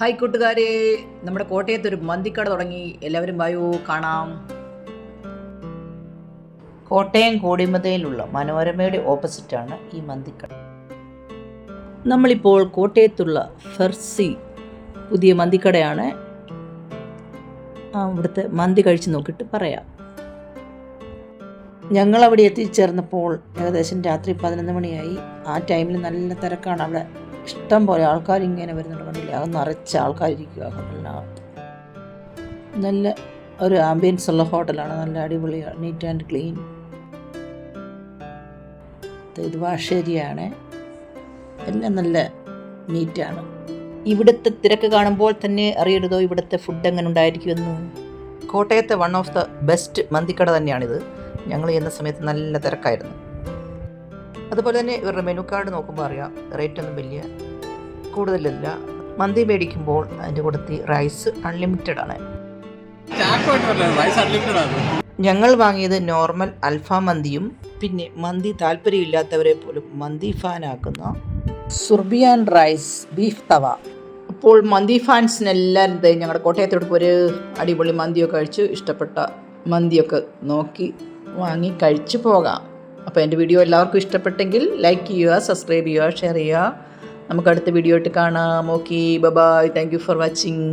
Hi കൂട്ടുകാരെ. നമ്മുടെ കോട്ടയത്ത് ഒരു മന്തിക്കട തുടങ്ങി. എല്ലാവരും വായോ കാണാം. കോട്ടയം കോടിമതയിലുള്ള മനോരമയുടെ ഓപ്പോസിറ്റാണ് ഈ മന്തിക്കട. നമ്മളിപ്പോൾ കോട്ടയത്തുള്ള ഫെർസി പുതിയ മന്തിക്കടയാണ്. അവിടുത്തെ മന്തി കഴിച്ച് നോക്കിയിട്ട് പറയാം. ഞങ്ങൾ അവിടെ എത്തിച്ചേർന്നപ്പോൾ ഏകദേശം രാത്രി പതിനൊന്ന് മണിയായി. ആ ടൈമിൽ നല്ല തിരക്കാണ് അവിടെ. ഇഷ്ടം പോലെ ആൾക്കാർ ഇങ്ങനെ വരുന്നുണ്ട് കണ്ടില്ല? അത് നിറച്ച ആൾക്കാരിരിക്കുക ഹോട്ടലിനകത്ത് നല്ല ഒരു ആംബിയൻസ് ഉള്ള ഹോട്ടലാണ്. നല്ല അടിപൊളി നീറ്റ് ആൻഡ് ക്ലീൻ ഇത് വാഷേരിയാണ് എല്ലാം നല്ല നീറ്റാണ് ഇവിടുത്തെ തിരക്ക് കാണുമ്പോൾ തന്നെ അറിയരുതോ ഇവിടുത്തെ ഫുഡ് എങ്ങനെ ഉണ്ടായിരിക്കുമെന്ന്? കോട്ടയത്തെ വൺ ഓഫ് ദ ബെസ്റ്റ് മന്തിക്കട തന്നെയാണിത്. ഞങ്ങൾ ചെയ്യുന്ന സമയത്ത് നല്ല തിരക്കായിരുന്നു. അതുപോലെ തന്നെ ഇവരുടെ മെനു കാർഡ് നോക്കുമ്പോൾ അറിയാം റേറ്റ് ഒന്നും വലിയ കൂടുതലല്ല. മന്തി മേടിക്കുമ്പോൾ അതിന്റെ കൂടത്തി റൈസ് അൺലിമിറ്റഡ് ആണ്. ഞങ്ങൾ വാങ്ങിയത് നോർമൽ അൽഫാം മന്തിയും പിന്നെ മന്തി താല്പര്യമില്ലാത്തവരെ പോലും മന്തി ഫാനാക്കുന്ന സുർബിയാൻ റൈസ് ബീഫ് തവ. അപ്പോൾ മന്തി ഫാൻസിനെല്ലാവരും ഞങ്ങളുടെ കോട്ടയത്തോട്ട് ഒരു അടിപൊളി മന്തിയൊക്കെ കഴിച്ച്. ഇഷ്ടപ്പെട്ട മന്തിയൊക്കെ നോക്കി വാങ്ങി കഴിച്ചു പോകാം. അപ്പോൾ എന്റെ വീഡിയോ എല്ലാവർക്കും ഇഷ്ടപ്പെട്ടെങ്കിൽ ലൈക്ക് ചെയ്യുക സബ്സ്ക്രൈബ് ചെയ്യുക ഷെയർ ചെയ്യുക. നമുക്ക് അടുത്ത വീഡിയോ ആയിട്ട് കാണാം. Okay bye bye thank you for watching